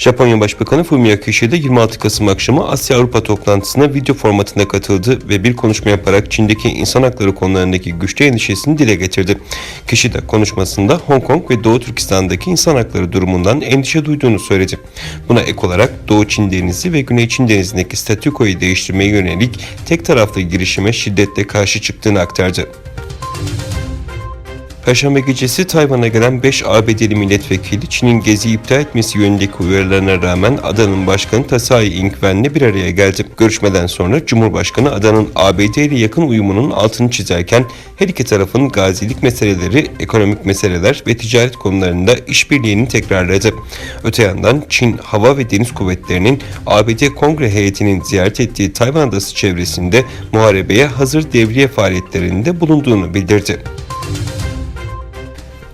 Japonya Başbakanı Fumio Kishida 26 Kasım akşamı Asya Avrupa toplantısına video formatında katıldı ve bir konuşma yaparak Çin'deki insan hakları konularındaki güçlü endişesini dile getirdi. Kishida konuşmasında Hong Kong ve Doğu Türkistan'daki insan hakları durumundan endişe duyduğunu söyledi. Buna ek olarak Doğu Çin Denizi ve Güney Çin Denizi'ndeki statükoyu değiştirmeye yönelik tek taraflı girişime şiddetle karşı çıktığını aktardı. Perşembe gecesi Tayvan'a gelen 5 ABD'li milletvekili Çin'in gezi iptal etmesi yönündeki uyarılarına rağmen adanın başkanı Tsai Ing-wen'le bir araya geldi. Görüşmeden sonra Cumhurbaşkanı adanın ABD ile yakın uyumunun altını çizerken her iki tarafın gazilik meseleleri, ekonomik meseleler ve ticaret konularında işbirliğini tekrarladı. Öte yandan Çin Hava ve Deniz Kuvvetleri'nin ABD Kongre heyetinin ziyaret ettiği Tayvan adası çevresinde muharebeye hazır devriye faaliyetlerinde bulunduğunu bildirdi.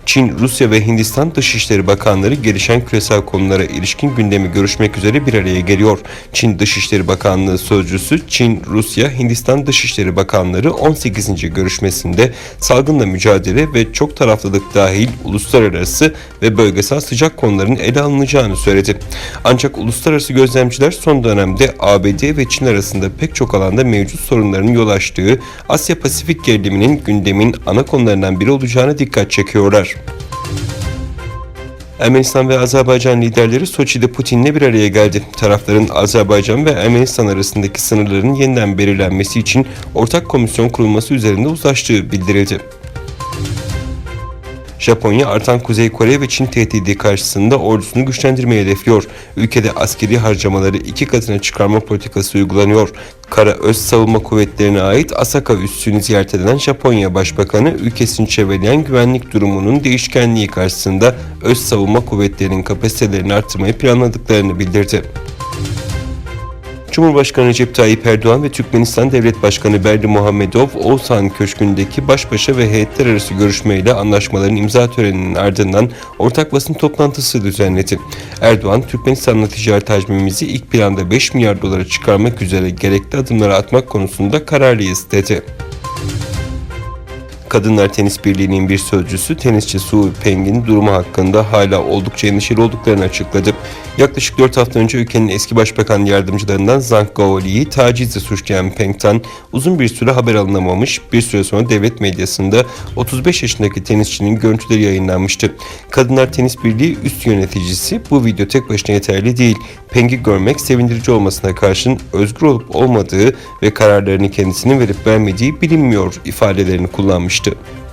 Çin, Rusya ve Hindistan Dışişleri Bakanları gelişen küresel konulara ilişkin gündemi görüşmek üzere bir araya geliyor. Çin Dışişleri Bakanlığı sözcüsü Çin, Rusya, Hindistan Dışişleri Bakanları 18. görüşmesinde salgınla mücadele ve çok taraflılık dahil uluslararası ve bölgesel sıcak konuların ele alınacağını söyledi. Ancak uluslararası gözlemciler son dönemde ABD ve Çin arasında pek çok alanda mevcut sorunların yol açtığı Asya Pasifik geriliminin gündemin ana konularından biri olacağına dikkat çekiyorlar. Ermenistan ve Azerbaycan liderleri Soçi'de Putin'le bir araya geldi. Tarafların Azerbaycan ve Ermenistan arasındaki sınırların yeniden belirlenmesi için ortak komisyon kurulması üzerinde uzlaştığı bildirildi. Japonya artan Kuzey Kore ve Çin tehdidi karşısında ordusunu güçlendirmeyi hedefliyor. Ülkede askeri harcamaları iki katına çıkarma politikası uygulanıyor. Kara Öz Savunma Kuvvetleri'ne ait Asaka üssünü ziyaret eden Japonya Başbakanı ülkesini çevreleyen güvenlik durumunun değişkenliği karşısında Öz Savunma Kuvvetleri'nin kapasitelerini arttırmayı planladıklarını bildirdi. Cumhurbaşkanı Recep Tayyip Erdoğan ve Türkmenistan Devlet Başkanı Berdi Muhammedov Oğuzhan Köşkü'ndeki baş başa ve heyetler arası görüşmeyle anlaşmaların imza töreninin ardından ortak basın toplantısı düzenledi. Erdoğan, Türkmenistan'la ticaret hacmimizi ilk planda 5 milyar dolara çıkarmak üzere gerekli adımları atmak konusunda kararlıyız dedi. Kadınlar Tenis Birliği'nin bir sözcüsü tenisçi Su Peng'in durumu hakkında hala oldukça endişeli olduklarını açıkladı. Yaklaşık 4 hafta önce ülkenin eski başbakan yardımcılarından Zhang Gaoli'yi tacizle suçlayan Peng'ten uzun bir süre haber alınamamış, bir süre sonra devlet medyasında 35 yaşındaki tenisçinin görüntüleri yayınlanmıştı. Kadınlar Tenis Birliği üst yöneticisi bu video tek başına yeterli değil. Peng'i görmek sevindirici olmasına karşın özgür olup olmadığı ve kararlarını kendisinin verip vermediği bilinmiyor ifadelerini kullanmıştı.